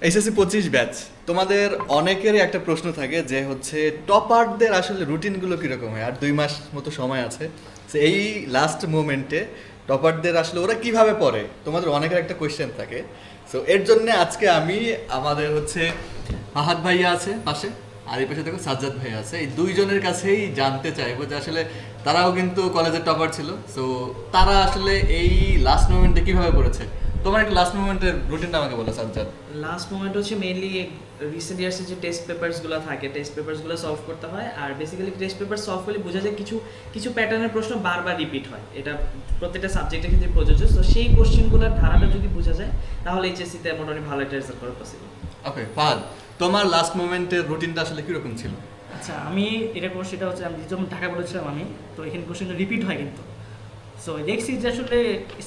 SSC পঁচিশ batch তোমাদের অনেকেরই একটা প্রশ্ন থাকে যে হচ্ছে টপারদের আসলে রুটিনগুলো কীরকম হয়? আর দুই মাস মতো সময় আছে। তো এই লাস্ট মোমেন্টে টপারদের আসলে ওরা কীভাবে পড়ে? তোমাদের অনেকের একটা কোয়েশ্চেন থাকে। সো এর জন্য আজকে আমি আমাদের হচ্ছে ফাহাদ ভাইয়া আছে পাশে। আর এই পাশে দেখো সাজ্জাদ ভাইয়া আছে। এই দুইজনের কাছেই জানতে চাইব যে আসলে তারাও কিন্তু কলেজের টপার ছিল। সো তারা আসলে এই লাস্ট মোমেন্টে কীভাবে পড়েছে? তোমার একটা লাস্ট মোমেন্টের রুটিনটা আমাকে বলো সাজ্জাদ। লাস্ট মোমেন্ট হচ্ছে মেইনলি রিসেন্ট ইয়ার্সে যে টেস্ট পেপারসগুলো থাকে টেস্ট পেপারসগুলো সলভ করতে হয়। আর বেসিক্যালি টেস্ট পেপার সলভ করলে বোঝা যায় কিছু কিছু প্যাটার্নের প্রশ্ন বারবার রিপিট হয়। এটা প্রত্যেকটা সাবজেক্টের ক্ষেত্রে প্রযোজ্য। তো সেই কোশ্চেনগুলোর ধারাটা যদি বোঝা যায় তাহলে এইচএসসিতে মোটামুটি ভালো একটা রেজাল্ট করা পসিবল ওকে ফাহাদ তোমার লাস্ট মোমেন্টের রুটিনটা আসলে কীরকম ছিল? আচ্ছা আমি এটা করছি সেটা হচ্ছে আমি যেমন ঢাকা বলেছিলাম আমি তো এখানে কোশ্চেনটা রিপিট হয় কিন্তু। সো দেখছি যে আসলে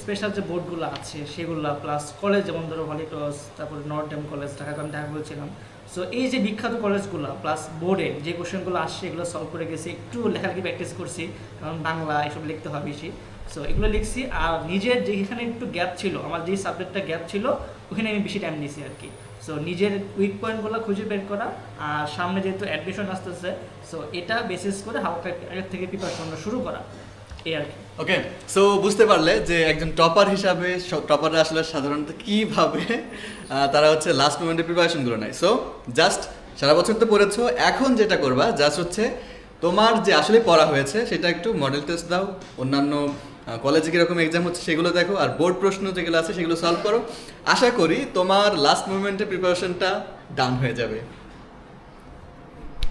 স্পেশাল যে বোর্ডগুলো আছে, সেগুলো প্লাস কলেজ যেমন ধরো হলি ক্রস তারপরে নর্থ ড্যাম কলেজ ঢাকা আমি ঢাকা বলেছিলাম। সো এই যে বিখ্যাত কলেজগুলো প্লাস বোর্ডে যে কোশ্চেনগুলো আসছে, এগুলো সলভ করে গেছি। একটু লেখালেখি প্র্যাকটিস করছি, কারণ বাংলা এসব লিখতে হয় বেশি। সো এগুলো লিখছি আর নিজের যেখানে একটু গ্যাপ ছিল, আমার যে সাবজেক্টটা গ্যাপ ছিল, ওখানে আমি বেশি টাইম নিয়েছি আর কি সো নিজের উইক পয়েন্টগুলো খুঁজে বের করা আর সামনে যেহেতু অ্যাডমিশন আসতেছে সো এটা বেসিস করে হালকা আগের থেকে প্রিপারেশন শুরু করা। ওকে সো বুঝতে পারলে যে একজন টপার হিসাবে টপাররা আসলে সাধারণত কীভাবে তারা হচ্ছে লাস্ট মোমেন্টে প্রিপারেশনগুলো নেয়। সো জাস্ট সারা বছর তো পড়েছো, এখন যেটা করবা জাস্ট হচ্ছে তোমার যে আসলে পড়া হয়েছে, সেটা একটু মডেল টেস্ট দাও, অন্যান্য কলেজে কীরকম এক্সাম হচ্ছে সেগুলো দেখো, আর বোর্ড প্রশ্ন যেগুলো আছে সেগুলো সলভ করো। আশা করি তোমার লাস্ট মোমেন্টে প্রিপারেশনটা ডান হয়ে যাবে।